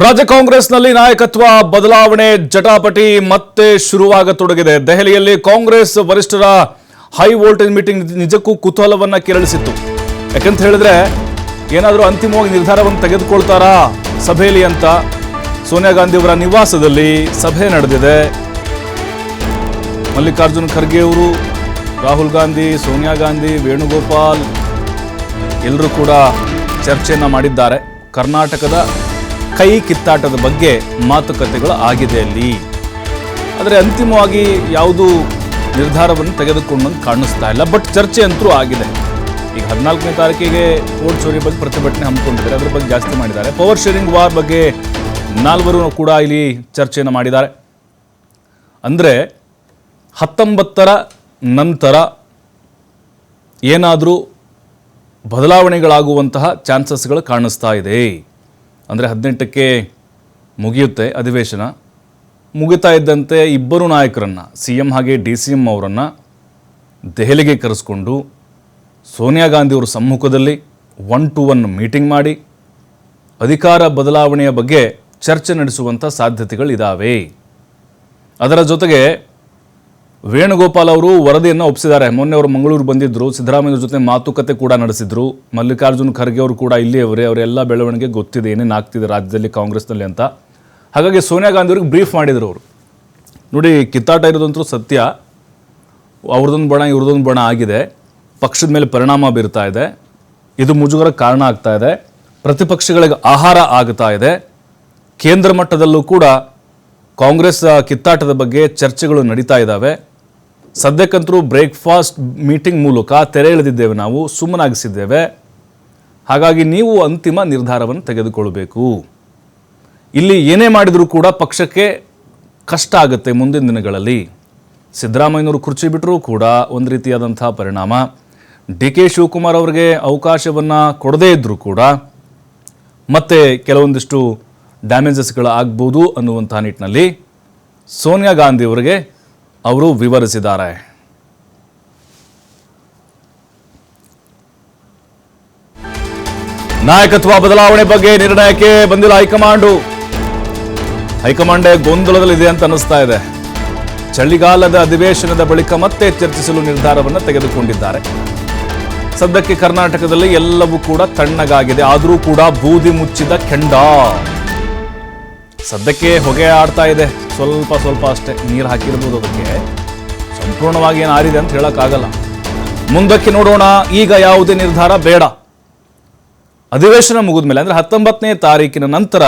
ರಾಜ್ಯ ಕಾಂಗ್ರೆಸ್ನಲ್ಲಿ ನಾಯಕತ್ವ ಬದಲಾವಣೆ ಜಟಾಪಟಿ ಮತ್ತೆ ಶುರುವಾಗತೊಡಗಿದೆ. ದೆಹಲಿಯಲ್ಲಿ ಕಾಂಗ್ರೆಸ್ ವರಿಷ್ಠರ ಹೈ ವೋಲ್ಟೇಜ್ ಮೀಟಿಂಗ್ ನಿಜಕ್ಕೂ ಕುತೂಹಲವನ್ನ ಕೆರಳಿಸಿತ್ತು. ಯಾಕಂತ ಹೇಳಿದ್ರೆ, ಏನಾದರೂ ಅಂತಿಮವಾಗಿ ನಿರ್ಧಾರವನ್ನು ತೆಗೆದುಕೊಳ್ತಾರಾ ಸಭೆಯಲ್ಲಿ ಅಂತ ಸೋನಿಯಾ ಗಾಂಧಿ ಅವರ ನಿವಾಸದಲ್ಲಿ ಸಭೆ ನಡೆದಿದೆ. ಮಲ್ಲಿಕಾರ್ಜುನ್ ಖರ್ಗೆ ಅವರು, ರಾಹುಲ್ ಗಾಂಧಿ, ಸೋನಿಯಾ ಗಾಂಧಿ, ವೇಣುಗೋಪಾಲ್ ಎಲ್ಲರೂ ಕೂಡ ಚರ್ಚೆಯನ್ನು ಮಾಡಿದ್ದಾರೆ. ಕರ್ನಾಟಕದ ಕೈ ಕಿತ್ತಾಟದ ಬಗ್ಗೆ ಮಾತುಕತೆಗಳು ಆಗಿದೆ ಅಲ್ಲಿ. ಆದರೆ ಅಂತಿಮವಾಗಿ ಯಾವುದು ನಿರ್ಧಾರವನ್ನು ತೆಗೆದುಕೊಂಡಂಗೆ ಕಾಣಿಸ್ತಾ ಇಲ್ಲ. ಬಟ್ ಚರ್ಚೆ ಅಂತೂ ಆಗಿದೆ. ಈಗ ಹದಿನಾಲ್ಕನೇ ತಾರೀಕಿಗೆ ಕೋರ್ಟ್ ಚೋರಿ ಬಗ್ಗೆ ಪ್ರತಿಭಟನೆ ಹಮ್ಮಿಕೊಂಡಿದ್ದಾರೆ. ಅದ್ರ ಬಗ್ಗೆ ಜಾಸ್ತಿ ಮಾಡಿದ್ದಾರೆ. ಪವರ್ ಶೇರಿಂಗ್ ವಾರ್ ಬಗ್ಗೆ ನಾಲ್ವರು ಕೂಡ ಇಲ್ಲಿ ಚರ್ಚೆಯನ್ನು ಮಾಡಿದ್ದಾರೆ. ಅಂದರೆ ಹತ್ತೊಂಬತ್ತರ ನಂತರ ಏನಾದರೂ ಬದಲಾವಣೆಗಳಾಗುವಂತಹ ಚಾನ್ಸಸ್ಗಳು ಕಾಣಿಸ್ತಾ ಇದೆ. ಅಂದರೆ ಹದಿನೆಂಟಕ್ಕೆ ಮುಗಿಯುತ್ತೆ ಅಧಿವೇಶನ. ಮುಗಿತಾ ಇದ್ದಂತೆ ಇಬ್ಬರು ನಾಯಕರನ್ನು ಸಿ ಎಂ ಹಾಗೆ ಡಿ ಸಿ ಎಂ ಅವರನ್ನು ದೆಹಲಿಗೆ ಕರೆಸ್ಕೊಂಡು ಸೋನಿಯಾ ಗಾಂಧಿಯವರ ಸಮ್ಮುಖದಲ್ಲಿ ಒನ್ ಟು ಒನ್ ಮೀಟಿಂಗ್ ಮಾಡಿ ಅಧಿಕಾರ ಬದಲಾವಣೆಯ ಬಗ್ಗೆ ಚರ್ಚೆ ನಡೆಸುವಂಥ ಸಾಧ್ಯತೆಗಳಿದ್ದಾವೆ ಅದರ ಜೊತೆಗೆ ವೇಣುಗೋಪಾಲ್ ಅವರು ವರದಿಯನ್ನು ಒಪ್ಪಿಸಿದ್ದಾರೆ. ಮೊನ್ನೆ ಅವರು ಮಂಗಳೂರು ಬಂದಿದ್ದರು ಸಿದ್ದರಾಮಯ್ಯ ಜೊತೆ ಮಾತುಕತೆ ಕೂಡ ನಡೆಸಿದ್ರು. ಮಲ್ಲಿಕಾರ್ಜುನ್ ಖರ್ಗೆ ಅವರು ಕೂಡ ಇಲ್ಲಿಯವರೇ ಅವರೆಲ್ಲ ಬೆಳವಣಿಗೆ ಗೊತ್ತಿದೆ. ಏನೇನು ಆಗ್ತಿದೆ ರಾಜ್ಯದಲ್ಲಿ, ಕಾಂಗ್ರೆಸ್ನಲ್ಲಿ ಅಂತ. ಹಾಗಾಗಿ ಸೋನಿಯಾ ಗಾಂಧಿ ಅವ್ರಿಗೆ ಬ್ರೀಫ್ ಮಾಡಿದರು ಅವರು. ನೋಡಿ, ಕಿತ್ತಾಟ ಇರೋದಂತೂ ಸತ್ಯ. ಅವ್ರದ್ದೊಂದು ಬಣ, ಇವ್ರದ್ದೊಂದು ಬಣ ಆಗಿದೆ. ಪಕ್ಷದ ಮೇಲೆ ಪರಿಣಾಮ ಬೀರ್ತಾ ಇದೆ. ಇದು ಮುಜುಗರ ಕಾರಣ ಆಗ್ತಾ ಇದೆ. ಪ್ರತಿಪಕ್ಷಗಳಿಗೆ ಆಹಾರ ಆಗ್ತಾ ಇದೆ. ಕೇಂದ್ರ ಮಟ್ಟದಲ್ಲೂ ಕೂಡ ಕಾಂಗ್ರೆಸ್ ಕಿತ್ತಾಟದ ಬಗ್ಗೆ ಚರ್ಚೆಗಳು ನಡೀತಾ ಇದ್ದಾವೆ. ಸದ್ಯಕ್ಕಂತರೂ ಬ್ರೇಕ್ಫಾಸ್ಟ್ ಮೀಟಿಂಗ್ ಮೂಲಕ ತೆರೆ ಎಳೆದಿದ್ದೇವೆ ನಾವು, ಸುಮ್ಮನಾಗಿಸಿದ್ದೇವೆ. ಹಾಗಾಗಿ ನೀವು ಅಂತಿಮ ನಿರ್ಧಾರವನ್ನು ತೆಗೆದುಕೊಳ್ಬೇಕು ಇಲ್ಲಿ ಏನೇ ಮಾಡಿದರೂ ಕೂಡ ಪಕ್ಷಕ್ಕೆ ಕಷ್ಟ ಆಗುತ್ತೆ ಮುಂದಿನ ದಿನಗಳಲ್ಲಿ. ಸಿದ್ದರಾಮಯ್ಯನವರು ಕುರ್ಚಿ ಬಿಟ್ಟರೂ ಕೂಡ ಒಂದು ರೀತಿಯಾದಂಥ ಪರಿಣಾಮ. ಡಿ ಕೆ ಶಿವಕುಮಾರ್ ಅವರಿಗೆ ಅವಕಾಶವನ್ನು ಕೊಡದೇ ಇದ್ದರೂ ಕೂಡ ಮತ್ತೆ ಕೆಲವೊಂದಿಷ್ಟು ಡ್ಯಾಮೇಜಸ್ಗಳು ಆಗ್ಬೋದು ಅನ್ನುವಂಥ ನಿಟ್ಟಿನಲ್ಲಿ ಸೋನಿಯಾ ಗಾಂಧಿ ಅವರಿಗೆ ಅವರು ವಿವರಿಸಿದ್ದಾರೆ. ನಾಯಕತ್ವ ಬದಲಾವಣೆ ಬಗ್ಗೆ ನಿರ್ಣಯಕ್ಕೆ ಬಂದಿಲ್ಲ ಹೈಕಮಾಂಡು. ಹೈಕಮಾಂಡೇ ಗೊಂದಲದಲ್ಲಿದೆ ಅಂತ ಅನ್ನಿಸ್ತಾ ಇದೆ. ಚಳಿಗಾಲದ ಅಧಿವೇಶನದ ಬಳಿಕ ಮತ್ತೆ ಚರ್ಚಿಸಲು ನಿರ್ಧಾರವನ್ನು ತೆಗೆದುಕೊಂಡಿದ್ದಾರೆ. ಸದ್ಯಕ್ಕೆ ಕರ್ನಾಟಕದಲ್ಲಿ ಎಲ್ಲವೂ ಕೂಡ ತಣ್ಣಗಾಗಿದೆ. ಆದರೂ ಕೂಡ ಬೂದಿ ಮುಚ್ಚಿದ ಕೆಂಡ ಸದ್ಯಕ್ಕೆ ಹೊಗೆ ಆಡ್ತಾ ಇದೆ. ಸ್ವಲ್ಪ ಸ್ವಲ್ಪ ಅಷ್ಟೇ. ನೀರು ಹಾಕಿರ್ಬೋದು ಅದಕ್ಕೆ. ಸಂಪೂರ್ಣವಾಗಿ ಏನು ಆರಿದೆ ಅಂತ ಹೇಳೋಕ್ಕಾಗಲ್ಲ. ಮುಂದಕ್ಕೆ ನೋಡೋಣ. ಈಗ ಯಾವುದೇ ನಿರ್ಧಾರ ಬೇಡ. ಅಧಿವೇಶನ ಮುಗಿದ ಮೇಲೆ ಅಂದರೆ ಹತ್ತೊಂಬತ್ತನೇ ತಾರೀಕಿನ ನಂತರ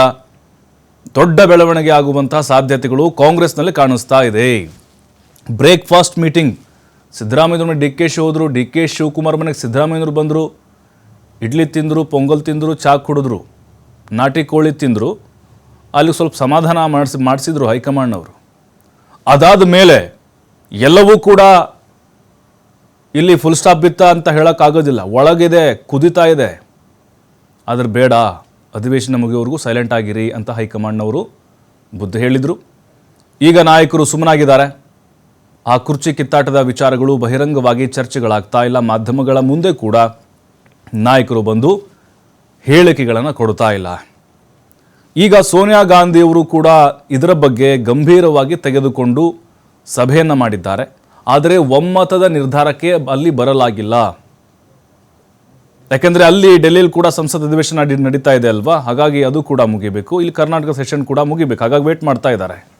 ದೊಡ್ಡ ಬೆಳವಣಿಗೆ ಆಗುವಂತಹ ಸಾಧ್ಯತೆಗಳು ಕಾಂಗ್ರೆಸ್ನಲ್ಲಿ ಕಾಣಿಸ್ತಾ ಇದೆ. Breakfast meeting. Siddaramaiah D K she ಹೋದರು, ಡಿ ಕೆ ಶಿವಕುಮಾರ್ ಮನೆಗೆ ಸಿದ್ದರಾಮಯ್ಯವ್ರು ಬಂದರು. ಇಡ್ಲಿ ತಿಂದರು, ಪೊಂಗಲ್ ತಿಂದರು ಚಾ ಕುಡಿದ್ರು. ನಾಟಿ ಕೋಳಿ ತಿಂದರು. ಅಲ್ಲಿ ಸ್ವಲ್ಪ ಸಮಾಧಾನ ಮಾಡಿಸಿ ಮಾಡಿಸಿದ್ರು ಹೈಕಮಾಂಡ್ನವರು. ಅದಾದ ಮೇಲೆ ಎಲ್ಲವೂ ಕೂಡ ಇಲ್ಲಿ ಫುಲ್ ಸ್ಟಾಪ್ ಬಿತ್ತ ಅಂತ ಹೇಳೋಕ್ಕಾಗೋದಿಲ್ಲ. ಒಳಗಿದೆ, ಕುದಿತಾ ಇದೆ. ಆದರೆ ಬೇಡ, ಅಧಿವೇಶನ ಮುಗಿಯೋವರೆಗೂ ಸೈಲೆಂಟ್ ಆಗಿರಿ ಅಂತ ಹೈಕಮಾಂಡ್ನವರು ಬುದ್ಧಿ ಹೇಳಿದರು. ಈಗ ನಾಯಕರು ಸುಮ್ಮನಾಗಿದ್ದಾರೆ. ಆ ಕುರ್ಚಿ ಕಿತ್ತಾಟದ ವಿಚಾರಗಳು ಬಹಿರಂಗವಾಗಿ ಚರ್ಚೆಗಳಾಗ್ತಾ ಇಲ್ಲ. ಮಾಧ್ಯಮಗಳ ಮುಂದೆ ಕೂಡ ನಾಯಕರು ಬಂದು ಹೇಳಿಕೆಗಳನ್ನು ಕೊಡ್ತಾ ಇಲ್ಲ. ಈಗ ಸೋನಿಯಾ ಗಾಂಧಿಯವರು ಕೂಡ ಇದರ ಬಗ್ಗೆ ಗಂಭೀರವಾಗಿ ತೆಗೆದುಕೊಂಡು ಸಭೆಯನ್ನು ಮಾಡಿದ್ದಾರೆ. ಆದರೆ ಒಮ್ಮತದ ನಿರ್ಧಾರಕ್ಕೆ ಅಲ್ಲಿ ಬರಲಾಗಿಲ್ಲ. ಯಾಕೆಂದರೆ ಅಲ್ಲಿ ಡೆಲ್ಲಿಯಲ್ಲಿ ಕೂಡ ಸಂಸತ್ ಅಧಿವೇಶನ ನಡಿ- ನಡೀತಾ ಇದೆ ಅಲ್ವಾ? ಹಾಗಾಗಿ ಅದು ಕೂಡ ಮುಗಿಬೇಕು. ಇಲ್ಲಿ ಕರ್ನಾಟಕ ಸೆಷನ್ ಕೂಡ ಮುಗಿಬೇಕು. ಹಾಗಾಗಿ ವೇಟ್ ಮಾಡ್ತಾ ಇದ್ದಾರೆ.